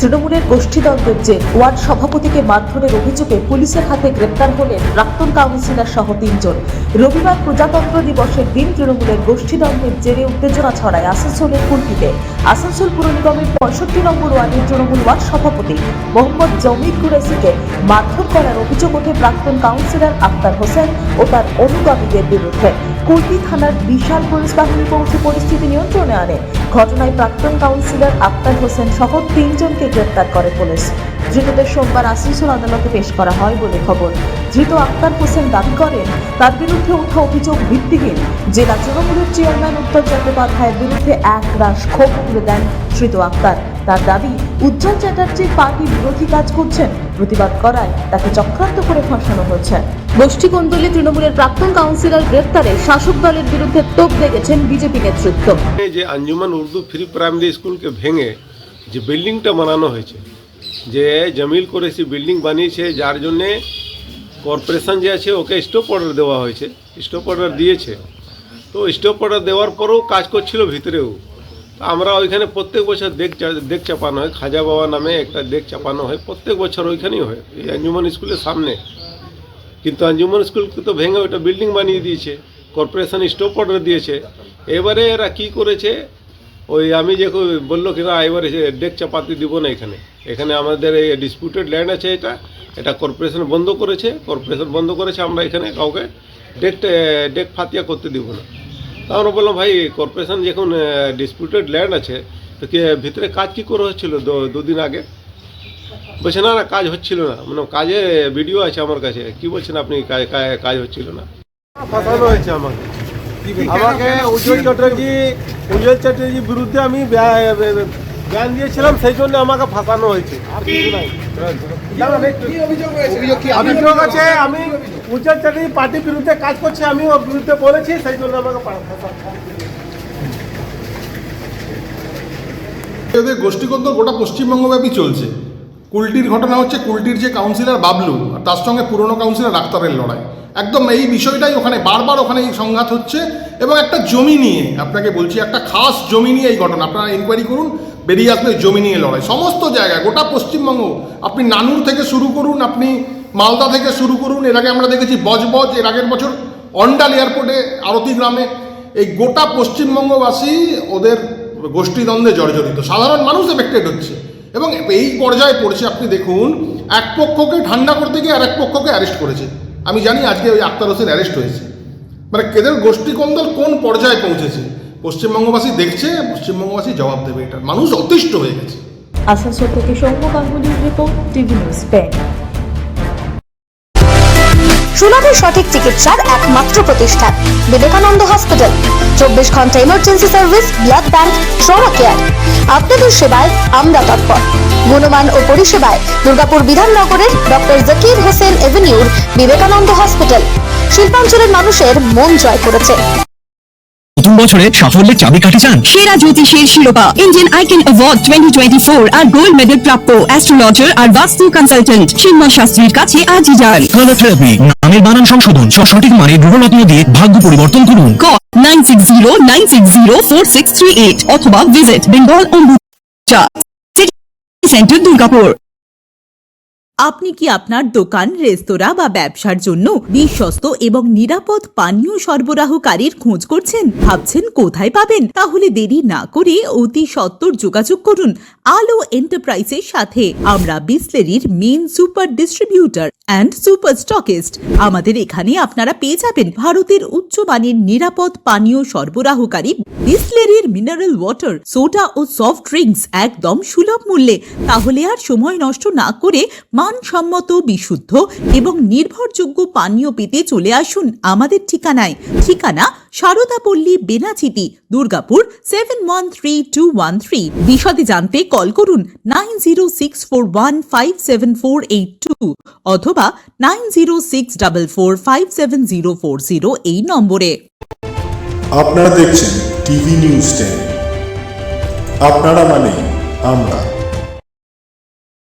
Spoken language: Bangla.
তৃণমূলের গোষ্ঠীদ্বন্দ্বের যে ওয়ার্ড সভাপতিকে মারধরের অভিযোগে পুলিশের হাতে গ্রেপ্তার হলেন প্রাক্তন কাউন্সিলর সহ তিনজন। রবিবার প্রজাতন্ত্র দিবসের দিন তৃণমূলের গোষ্ঠীদ্বন্দ্বের জেরে উত্তেজনা ছড়ায় আসানসোলের কুলটিতে। আসানসোল পুর নিগমের পঁয়ষট্টি নম্বর ওয়ার্ডের তৃণমূল ওয়ার্ড সভাপতি মোহাম্মদ জমির কুরেসিকে মারধর করার অভিযোগ ওঠে প্রাক্তন কাউন্সিলর আক্তার হোসেন ও তার অনুগামীদের বিরুদ্ধে। কুলটি থানার বিশাল পুলিশ বাহিনী পৌঁছে পরিস্থিতি নিয়ন্ত্রণে আনে। ঘটনায় প্রাক্তন কাউন্সিলর আক্তার হোসেন সহ তিনজনকে গ্রেপ্তার করে পুলিশ। ধৃতদের সোমবার আসানসোল আদালতে পেশ করা হয় বলে খবর। ধৃত আক্তার হোসেন দাবি করেন, তার বিরুদ্ধে ওঠা অভিযোগ ভিত্তিহীন। জেলা তৃণমূলের চেয়ারম্যান উত্তম চট্টোপাধ্যায়ের বিরুদ্ধে এক রাশ ক্ষোভ তুলে দেন ধৃত আক্তার। তার দাবি, উজ্জ্বল চ্যাটার্জি পার্টি বিরোধী কাজ করছেন, প্রতিবাদ করায় তাকে চক্রান্ত করে ফাঁসানো হয়েছে। গোষ্ঠী কোন্দলে তৃণমূলের প্রাক্তন কাউন্সিলর গ্রেপ্তারে শাসক দলের বিরুদ্ধে তোপ দেখেছেন বিজেপি নেতৃত্ব। যে আঞ্জুমান উর্দু ফ্রি প্রাইমারি স্কুলকে ভেঙে যে বিল্ডিংটা বানানো হয়েছে, যে জমিল করেছি বিল্ডিং বানিয়েছে, যার জন্যে কর্পোরেশন যে আছে, ওকে স্টপ অর্ডার দেওয়া হয়েছে, স্টপ অর্ডার দিয়েছে। তো স্টপ অর্ডার দেওয়ার পরেও কাজ করছিল ভিতরেও। আমরা ওইখানে প্রত্যেক বছর দেখ দেখ চাপানো হয়, খাজা বাবা নামে একটা দেখ চাপানো হয়, প্রত্যেক বছর ওইখানেই হয়, এই আঞ্জুমান স্কুলের সামনে। কিন্তু আঞ্জুমান স্কুলকে তো ভেঙে ওটা বিল্ডিং বানিয়ে দিয়েছে, কর্পোরেশন স্টপ অর্ডার দিয়েছে। এবারে এরা কি করেছে ওই আমি যে বলল কিনা এবারে সে ডেক চাপাতি দিব না এখানে। এখানে আমাদের এই ডিসপিউটেড ল্যান্ড আছে এটা। এটা কর্পোরেশন বন্ধ করেছে। কর্পোরেশন বন্ধ করেছে আমরা এখানে কাউকে ডেক ডেক ফাতিয়া করতে দিব না। তা আমরা বললাম ভাই কর্পোরেশন যখন ডিসপিউটেড ল্যান্ড আছে তো কি ভিতরে কাজ কি করে হচ্ছিল দু- দুদিন আগে? বলছে না না কাজ হচ্ছিল না। মানে কাজে ভিডিও আছে আমার কাছে। কি বলছেন আপনি কাজ হচ্ছিল না? ফাঁসানো হয়েছে আমাকে। আমাকে উজ্জ্বল উজ্জ্বল চ্যাটার্জির বিরুদ্ধে আমি জ্ঞান দিয়েছিলাম সেই জন্য আমাকে ফাঁসানো হয়েছে। অভিযোগ আছে আমি উজ্জ্বল চ্যাটার্জি পার্টির বিরুদ্ধে কাজ করছি আমি ওর বিরুদ্ধে বলেছি সেই জন্য আমাকে গোষ্ঠীগত এদের গোটা পশ্চিমবঙ্গব্যাপী চলছে। কুলটির ঘটনা হচ্ছে কুলটির যে কাউন্সিলর বাবলু, আর তার সঙ্গে পুরনো কাউন্সিলর ডাক্তারের লড়াই। একদম এই বিষয়টাই ওখানে বারবার ওখানে এই সংঘাত হচ্ছে, এবং একটা জমি নিয়ে, আপনাকে বলছি, একটা খাস জমি নিয়ে এই ঘটনা, আপনারা ইনকোয়ারি করুন, বেরিয়ে আসবে জমি নিয়ে লড়াই। সমস্ত জায়গায়, গোটা পশ্চিমবঙ্গ, আপনি নানুর থেকে শুরু করুন, আপনি মালদা থেকে শুরু করুন, এর আগে আমরা দেখেছি বজবজ, এর আগের বছর অন্ডাল এয়ারপোর্টে, আরতি গ্রামে। এই গোটা পশ্চিমবঙ্গবাসী ওদের গোষ্ঠীদ্বন্দ্বে জর্জরিত। সাধারণ মানুষ এফেক্টেড হচ্ছে। এবং এই পর্যায়ে পড়ছে, আপনি দেখুন, এক পক্ষকে ঠান্ডা করতে গিয়ে আর এক পক্ষকে অ্যারেস্ট করেছে। আমি জানি আজকে ওই আক্তার হোসেন অ্যারেস্ট হয়েছে। মানে কেদের গোষ্ঠী কন্দল কোন পর্যায়ে পৌঁছেছে? পশ্চিমবঙ্গবাসী দেখছে, পশ্চিমবঙ্গবাসী জবাব দেবে এটা। মানুষ অতিষ্ঠ হয়ে গেছে। আসানসোল থেকে গাঙ্গুলির রিপোর্ট টিভি নিউজ সুলভের সঠিক চিকিৎসার একমাত্র প্রতিষ্ঠান, বিবেকানন্দ হসপিটাল। চব্বিশ ঘণ্টা emergency service blood bank trauma care আপনাদের সেবায় আমরা তৎপর। গুণমান ও পরিষেবায় দুর্গাপুর বিধাননগরের ডক্টর জাকির হোসেন এভিনিউর বিবেকানন্দ হসপিটাল। শিল্পাঞ্চলের মানুষের মন জয় করেছে। নতুন বছরে সাফল্যের চাবিকাঠি চান? সেরা জ্যোতিষীর শিরোপা Indian icon award twenty twenty four আর গোল্ড মেডেল প্রাপ্ত অ্যাস্ট্রোলজার আর বাস্তু কনসালটেন্ট চিন্ময় শাস্ত্রীর কাছে আজই যান। থেরাপি নামের বানান সংশোধন সঠিক মানে গ্রহরত্ন দিয়ে ভাগ্য পরিবর্তন করুন। Call nine six zero nine six zero four six three eight অথবা visit Bengal Ambuja centre Durgapur আপনি কি আপনার দোকান, রেস্তোরাঁ বা ব্যবসার জন্য বিশ্বস্ত এবং নিরাপদ পানীয় সরবরাহকারীর খোঁজ করছেন? ভাবছেন কোথায় পাবেন? তাহলে দেরি না করে অতি সত্বর যোগাযোগ করুন আলো এন্টারপ্রাইজের সাথে। আমরা বিসলেরির main super distributor and super stockist. আমাদের এখানে আপনারা পেয়ে যাবেন ভারতের উচ্চমানের নিরাপদ পানীয় সরবরাহকারী বিসলেরির মিনারেল ওয়াটার, সোডা ও সফট ড্রিঙ্কস একদম সুলভ মূল্যে। তাহলে আর সময় নষ্ট না করে মানসম্মত, বিশুদ্ধ এবং নির্ভরযোগ্য পানীয় পেতে চলে আসুন আমাদের ঠিকানায়। ঠিকানা Saradapally Benachiti Durgapur seven one three two one three বিশদে জানতে কল করুন nine zero six four one five seven four eight two অথবা nine zero six double four five seven zero four zero এই নম্বরে। আপনারা দেখছেন টিভি নিউজ টেন। আপনারা মানে আমরা।